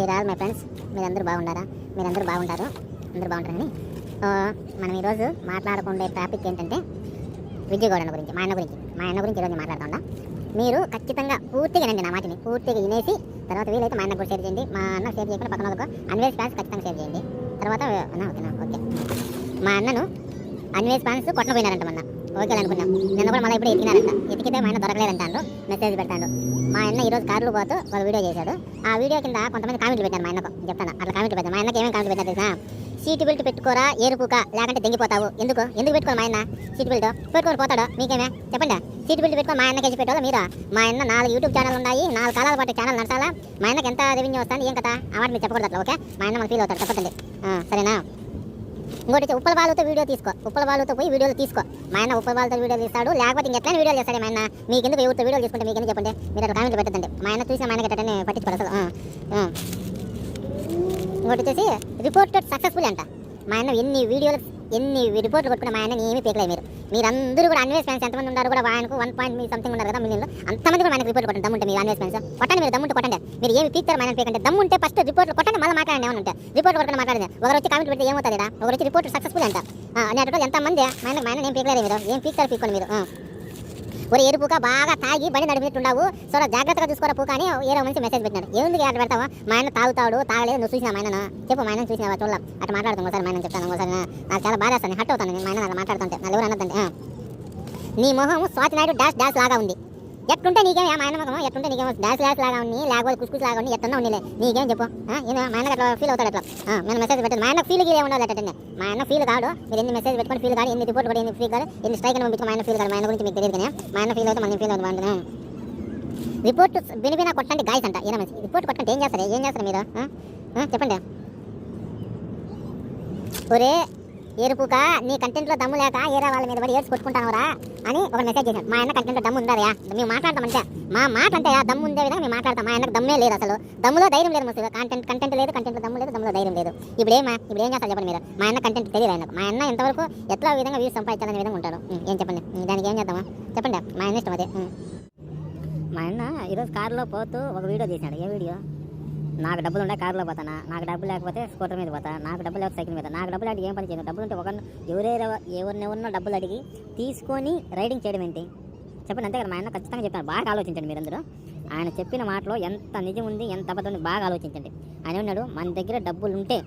Dear all my friends మీరందరూ బాగున్నారా మీరందరూ బాగుంటారు? అందరూ బాగుంటారని. మనం ఈరోజు మాట్లాడుకుండే టాపిక్ ఏంటంటే విజయగౌడన్న గురించి మా అన్న గురించి. మా అన్న గురించి ఈరోజు మాట్లాడుతుండా మీరు ఖచ్చితంగా పూర్తిగా వినండి నా మాటని. పూర్తిగా వినేసి తర్వాత వీలైతే మా అన్న కూడా షేర్ చేయండి. మా అన్న షేర్ చేయకుండా పక్కన వాళ్ళకు అన్వేష్ ఫ్యాన్స్ ఖచ్చితంగా షేర్ చేయండి. తర్వాత ఓకేనా ఓకే. మా అన్నను అన్వేష్ ఫ్యాన్స్ కొట్టపోయినారంట మొన్న. ఓకే అనుకున్నాం. నిన్న కూడా మళ్ళీ ఇప్పుడు ఎతికినారంట ఎతికితే మా అన్న దొరకలేదంటాను మెసేజ్ పెట్టాడు మా అన్న ఈరోజు కార్లో పోతూ వాళ్ళు వీడియో చేశాడు. ఆ వీడియో కింద కొంతమంది కామెంట్లు పెట్టారు మా అన్నకు చెప్తాను. అట్లా కామెంట్లు పెట్టారు. మా అన్నకి ఏమేమి కామెంట్లు పెట్టారు తెలుసా? సీట్ బెల్ట్ పెట్టుకోరా ఏరుపుక లేకుంటే దెంగిపోతావు. ఎందుకు? ఎందుకు పెట్టుకోరు మా ఆయన సీట్ బెల్ట్? పెట్టుకొని పోతాడు. మీకేమే? చెప్పండి. సీట్ బెల్ట్ పెట్టుకొని మా అన్నకి వేసి పెట్టాలో మీరు? మా అన్న నాలుగు యూట్యూబ్ ఛానల్ ఉన్నాయి. నాలుగు కాలాల పాటు ఛానల్ నడతాలా? మా అన్నకి ఎంత రెవెన్యూ వస్తుంది? ఏం కదా ఆ వాటి మీరు చెప్పకూడదు అట్లా ఓకే? మా అన్న మనకు ఫీల్ అవుతాడు. చెప్పండి సరేనా? ఇంకోటి ఉప్పల వాళ్ళతో వీడియో తీసుకో. ఉప్పల వాళ్ళతో పోయి వీడియోలు తీసుకో. మా ఆయన ఉప్పల వాళ్ళతో వీడియో తీస్తాడు లేకపోతే ఇంకెట్లా వీడియోలు చేస్తాడు మా ఆయన మీకు ఎందుకు ఎవరితో వీడియోలు తీసుకుంటే మీకు ఎందుకు చెప్పండి? మీరు అట్లా కామెంట్లు పెట్టండి మా ఆయన చూసిన మా ఆయన గట్టనే పట్టించుకోరు అసలు. ఇంకోటి వచ్చేసి రిపోర్టెడ్ సక్సెస్ఫుల్ అంట. మా ఆయన ఎన్ని వీడియోలు ఎన్ని రిపోర్ట్లు కొట్టుకున్న మా ఆయన ఏమీ పీకలేదు మీరు. మీరందరూ కూడా అన్వేస్ ఫ్యాన్స్ ఎంతమంది ఉన్నారు కూడా ఆయనకు వన్ పాయింట్ మీ సంథింగ్ ఉన్నారు కదా మిలియన్లో. అంతమంది కూడా మనకి రిపోర్ట్ కొట్టండి దమ్ముంటే మీరు అన్వేస్ ఫ్యాన్స్ కొట్టండి మీరు దమ్ముంటే కొట్టండి. మీరు ఏమి పీక్తారు ఆయన పీకండి దమ్ముంటే ఫస్ట్ రిపోర్ట్లు కొట్టండి మళ్ళీ మాట్లాడండి ఏమన్నా రిపోర్ట్ కొట్టండి మాట్లాడండి. ఒకరు వచ్చి కామెంట్ పెడితే ఏమవుతుంది ఒకరు వచ్చి రిపోర్ట్ సక్సెస్ఫుల్ అంట. అనేటప్పుడు ఎంతమంది? ఆయన ఆయన ఏం పీకలేదు మీరు. ఏం పీక్తారు పీక్కోండి మీరు? ఒరే ఏరు పూక బాగా తాగి బండి నడిపినట్టున్నావు సో జాగ్రత్తగా చూసుకోరా పూక అని ఏరో మనిషి మెసేజ్ పెట్టినాడు. ఎందుకు అట్లా పెడతావా? మా ఆయన తాగుతాడు తాగలేదు నువ్వు చూసినా మా ఆయన చెప్పు మా ఆయన చూసినావా? చూడాల. అట్లా మాట్లాడుతాం ఒకసారి మా ఆయన చెప్తాను ఒకసారి నాకు చాలా బాధ వస్తుంది హట్ అవుతాను నేను మా ఆయన అలా మాట్లాడుతుంటే. నన్ను ఎవరు అనద్దంటే నీ మొహం స్వాతి నాయుడు డాష్ డాష్ లాగా ఉంది. ఎట్టుంటే నీకేం? మా ఆయన ముఖం ఎట్టుంటే నీకేం డాన్స్ డాన్స్ లాగా ఉంది లేకపోతే కుస్కుస్ లాగా ఉంది ఎట్లా ఉండిలే నీకేం చెప్పు? ఆ, మా ఆయనకు అట్లా ఫీల్ అవుతాడు అట్లా. నేను మెసేజ్ పెట్టాను మా ఆయన ఫీల్ గీలే ఉండాలి అట్టండి మా ఆయన ఫీల్ కాడు మీరు ఎన్ని మెసేజ్ పెట్టుకొని ఫీల్ కాదు ఎన్ని రిపోర్ట్ కూడా ఎన్ని ఫీల్ కాదు ఎన్ని స్ట్రైక్ అని పంపించుకో మా ఆయన ఫీల్ కాదు. మా ఆయన గురించి మీకు తెలియదు కానీ మా ఆయన ఫీల్ అయితే మనం ఫీల్ అవుతుంది రిపోర్ట్ బినిబినా కొట్టండి గాయస్ అంట. ఈయన మంచి రిపోర్ట్ కొట్టండి. ఏం చేస్తారు ఏం చేస్తారు మీరు? చెప్పండి. ఒరే ఏరుపుక నీ కంటెంట్లో దమ్ము లేక ఏరా వాళ్ళ మీద పడి ఏడ్చి కొట్టుకుంటానురా అని ఒక మెసేజ్ చేశాడు. మా ఆయన కంటెంట్లో దమ్ము ఉందా మేము మాట్లాడతాం అంటే మా మాట అంటే ఆ దమ్ము ఉందే విధంగా మేము మాట్లాడతాం. మా ఆయనకు దమ్మే లేదు అసలు. దమ్ములో ధైర్యం లేదు ముసలి కంటెంట్ కంటెంట్ లేదు కంటెంట్లో దమ్ము లేదు దమ్ములో ధైర్యం లేదు. ఇప్పుడు ఏమా? ఇప్పుడు ఏం చేస్తారు చెప్పండి మీరు? మా ఆయన కంటెంట్ తెలియదు ఆయనకు. మా అన్న ఎంతవరకు ఎట్లా విధంగా వ్యూస్ సంపాదించాలనే విధంగా ఉంటాడు. ఏం చెప్పండి? దానికి ఏం చేద్దామా? చెప్పండి. మా ఆయన ఇష్టం అదే. మా అన్న ఈరోజు కారులో పోతూ ఒక వీడియో చేశాడు ఏ వీడియో? నాకు డబ్బులు ఉండే కారులో పోతానా నాకు డబ్బులు లేకపోతే స్కూటర్ మీద పోతా. నాకు డబ్బులు లేకపోతే సైకిల్ మీద. నాకు డబ్బులు అడిగి ఏం పని చేయను. డబ్బులు ఉంటే ఒక ఎవరెవరు ఎవరినెవరినో డబ్బులు అడిగి తీసుకొని రైడింగ్ చేయడం ఏంటి? చెప్పండి అంతే కదా. మా ఆయన ఖచ్చితంగా చెప్పాను. బాగా ఆలోచించండి మీరందరూ. ఆయన చెప్పిన మాటలో ఎంత నిజం ఉంది ఎంత అబద్ధం ఉంది బాగా ఆలోచించండి. ఆయన ఉన్నాడు మన దగ్గర డబ్బులు ఉంటే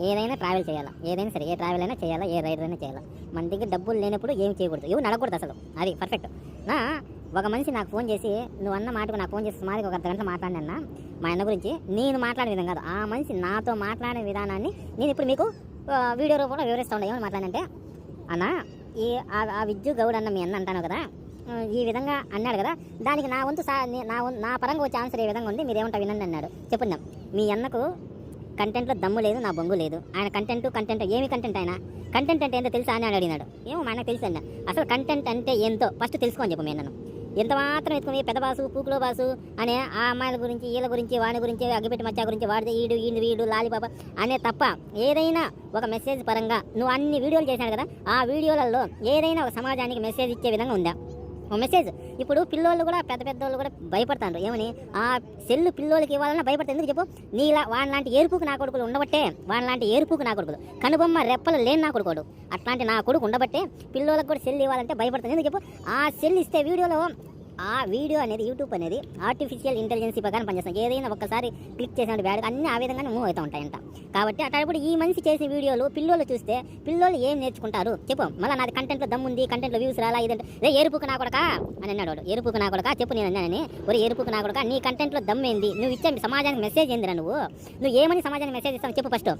ఏదైనా ట్రావెల్ చేయాలా? ఏదైనా సరే ఏ ట్రావెల్ అయినా చేయాలా? ఏ రైడర్ అయినా చేయాలా? మన దగ్గర డబ్బులు లేనప్పుడు ఏం చేయకూడదు. ఎవరు నడకూడదు అసలు. అది పర్ఫెక్ట్ నా ఒక మనిషి నాకు ఫోన్ చేసి నువ్వు అన్న మాటకు నాకు ఫోన్ చేసి సుమారుగా ఒక అర్ధ గంట మాట్లాడినా మా అన్న గురించి నేను మాట్లాడే విధంగా కాదు. ఆ మనిషి నాతో మాట్లాడే విధానాన్ని నేను ఇప్పుడు మీకు వీడియో రూపంలో వివరిస్తూ ఉండే ఏమని మాట్లాడంటే అన్న ఈ ఆ- విద్యు గౌడ్ అన్న మీ అన్న అంటాను కదా ఈ విధంగా అన్నాడు కదా దానికి నా వంతు సా నా వం- నా పరంగా వచ్చే ఆన్సర్ ఏ విధంగా ఉంది మీరేమంటా వినండి అన్నాడు. చెప్పున్నాం మీ అన్నకు కంటెంట్లో దమ్ము లేదు నా బొంగు లేదు. ఆయన కంటెంట్ కంటెంట్ ఏమి కంటెంట్ ఆయన? కంటెంట్ అంటే ఏంటో తెలుసా అని అడిగినాడు. ఏమో మా అన్నకు తెలుసు అన్న అసలు కంటెంట్ అంటే ఏంటో ఫస్ట్ తెలుసుకోని చెప్పు మీ అన్నను. ఎంత మాత్రం ఎత్తుకుని పెద్ద బాసు పూకులో బాసు అనే ఆ అమ్మాయిల గురించి వీళ్ళ గురించి వాని గురించి అగ్గిపెట్టి మచ్చా గురించి వాడితే ఈడు ఈడు వీడు లాలిబాబా అనే తప్ప ఏదైనా ఒక మెసేజ్ పరంగా నువ్వు అన్ని వీడియోలు చేశాను కదా ఆ వీడియోలలో ఏదైనా ఒక సమాజానికి మెసేజ్ ఇచ్చే విధంగా ఉందా? ఒక మెసేజ్ ఇప్పుడు పిల్లోళ్ళు కూడా పెద్ద పెద్ద వాళ్ళు కూడా భయపడతారు ఏమని? ఆ సెల్లు పిల్లోళ్ళకి ఇవ్వాలన్నా భయపడతారు ఎందుకు చెప్పు? నీలా వాని లాంటి ఏరుపుకు నా కొడుకులు ఉండబట్టే వాని లాంటి ఏరుపుకు నా కొడుకులు. కనుబొమ్మ రెప్పలు లేని నా కొడుకోడు అట్లాంటి నా కొడుకు ఉండబట్టే పిల్లోళ్ళకి కూడా సెల్ ఇవ్వాలంటే భయపడతాను ఎందుకు చెప్పు? ఆ సెల్ ఇస్తే వీడియోలో ఆ వీడియో అనేది యూట్యూబ్ అనేది ఆర్టిఫిషియల్ ఇంటెలిజెన్స్ ప్రకారం పనిచేస్తుంది. ఏదైనా ఒక్కసారి క్లిక్ చేసిన బ్యాడ్ అన్ని ఆ విధంగానే మూవ్ అవుతూ ఉంటాయంట. కాబట్టి అట్లాంటప్పుడు ఈ మనిషి చేసిన వీడియోలు పిల్లోళ్ళు చూస్తే పిల్లోళ్ళు ఏం నేర్చుకుంటారు? చెప్పు. మళ్ళీ నాది కంటెంట్లో దమ్ ఉంది కంటెంట్లో వ్యూస్ రాలా ఇదంటే రే ఏరుపుకు నా కొడక? అని అన్నాడు వాడు. ఏరుపుకు నా కొడక? చెప్పు నేను అన్నానని. ఒరే ఏరుపుకు నా కొడక? నీ కంటెంట్లో దమ్ ఏంది? నువ్వు ఇచ్చే సమాజానికి మెసేజ్ ఏందిరా నువ్వు? నువ్వు ఏమని సమాజానికి మెసేజ్ ఇస్తావు చెప్పు ఫస్ట్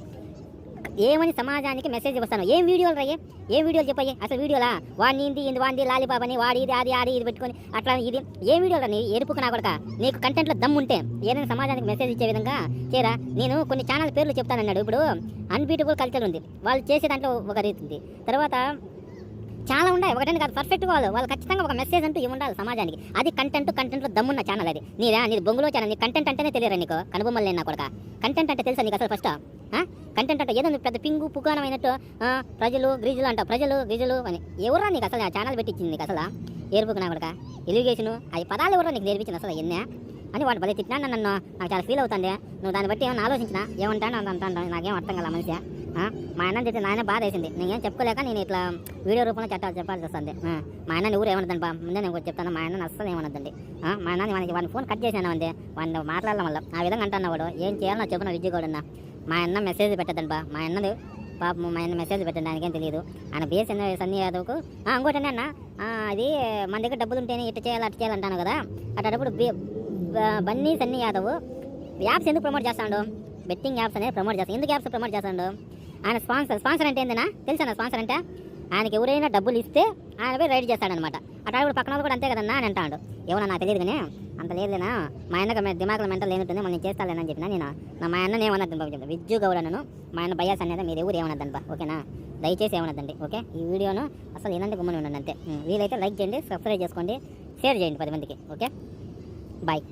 ఏమని సమాజానికి మెసేజ్ ఇస్తాను ఏం వీడియోలు రయ్యే? ఏం వీడియోలు చెప్పయ్యి? అసలు వీడియోలా? వాడిని ఇంది ఇంది వాడిది లాలిబాబని వాడి ఇది అది ఆడి ఇది పెట్టుకొని అట్లా ఇది. ఏం వీడియోలు రా నీ? ఎరుపుకు నా కొడక. నీకు కంటెంట్లో దమ్ము ఉంటే ఏదైనా సమాజానికి మెసేజ్ ఇచ్చే విధంగా చేరా నేను కొన్ని ఛానల్ పేర్లు చెప్తానన్నాడు. ఇప్పుడు అన్బీటబుల్ కల్చర్ ఉంది. వాళ్ళు చేసే దాంట్లో ఒక రీతి ఉంది తర్వాత చాలా ఉన్నాయి ఒకటని కాదు పర్ఫెక్ట్ వాళ్ళు వాళ్ళు ఖచ్చితంగా ఒక మెసేజ్ అంటూ ఇవి ఉండాలి సమాజానికి. అది కంటెంట్ కంటెంట్లో దమ్మున్న ఛానల్ అది. నీదా? నీది బొంగులో ఛానల్ నీ కంటెంట్ అంటేనే తెలియరా నీకు. కనుబొమ్మలు నా కొడక. కంటెంట్ అంటే తెలుసా నీకు అసలు ఫస్ట్ కంటెంట్ అంటే ఏదో పెద్ద పింగు పుకానం ఆ, ప్రజలు గ్రీజులు అంటావు. ప్రజలు గ్రిజులు అని. ఎవరా నీకు అసలు ఆ ఛానల్ పెట్టించింది నీకు అసలు? ఏరుపుకు నా కొడక. ఎలిగేషను అది పదాలు ఎవరో నీకు నేర్పించిన అసలు ఎన్నే అని వాడు భలే తిట్టినా నన్ను నాకు చాలా ఫీల్ అవుతుంది. నువ్వు దాన్ని బట్టి ఏమైనా ఆలోచించినా? ఏమంటాను అంత అంటాను నాకేం అర్థం కాల మనిషి. ఆ, మా అన్న తిట్టి నాయన బాధ వేసింది. నేను ఏం చెప్పుకోలేక నేను ఇట్లా వీడియో రూపంలో చట్టాలు చెప్పాల్సి వస్తుంది. మా అన్న ఊరు ఏమన్నదండి బా ముందే నేను చెప్తాను. మా అన్న అస్సలు ఏమన్నదండి ఆ, మా అన్న వానికి వాడిని ఫోన్ కట్ చేసాను అంతే. వాడిని మాట్లాడడం వల్ల. ఆ విధంగా అంటున్నా వాడు. ఏం చేయాలో చెప్పిన విద్య కూడా మా అన్న మెసేజ్ పెట్టద్దండి బా. మా అన్నది పాపం మా అన్న మెసేజ్ పెట్టండి. ఆయనకేం తెలియదు. ఆయన బిఎస్ సన్నీ యాదవ్కు ఇంకోటి అన్న? అది మన దగ్గర డబ్బులు ఉంటేనే ఇట్ట చేయాలి అటు చేయాలంటాను కదా. అటప్పుడు బి- బన్నీ సన్నీ యాదవ్ యాప్స్ ఎందుకు ప్రమోట్ చేస్తాడు? బెట్టింగ్ యాప్స్ అనేది ప్రమోట్ చేస్తాను ఎందుకు యాప్స్ ప్రమోట్ చేస్తాడు? ఆయన స్పాన్సర్ స్పాన్సర్ అంటే ఏందినా తెలుసా స్పాన్సర్ అంటే? ఆయనకి ఎవరైనా డబ్బులు ఇస్తే ఆయన పోయి రైడ్ చేస్తాడనమాట అట్లా కూడా పక్కన కూడా అంతే కదన్నా అని అంటాడు. ఏమన్నా నాకు తెలియదు కానీ అంత లేదులేనా? మా అన్నకు మె- దిమాగ్లో మెంటల్ లేనుంటుంది మళ్ళీ నేను చేస్తాలేనని చెప్పిన నేను. నా మా అన్న ఏమన్నది బాబు చెప్తాను విద్యు గౌడను మా అన్న బయాస్ అనేది మీరు ఎవరు ఏమన్నదని బా ఓకేనా? దయచేసి ఏమన్నదండి ఓకే? ఈ వీడియోను అసలు ఏనంటే గుమ్మని ఉండండి అంతే. వీలైతే లైక్ చేయండి సబ్స్క్రైబ్ చేసుకోండి షేర్ చేయండి పది మందికి ఓకే? బాయ్.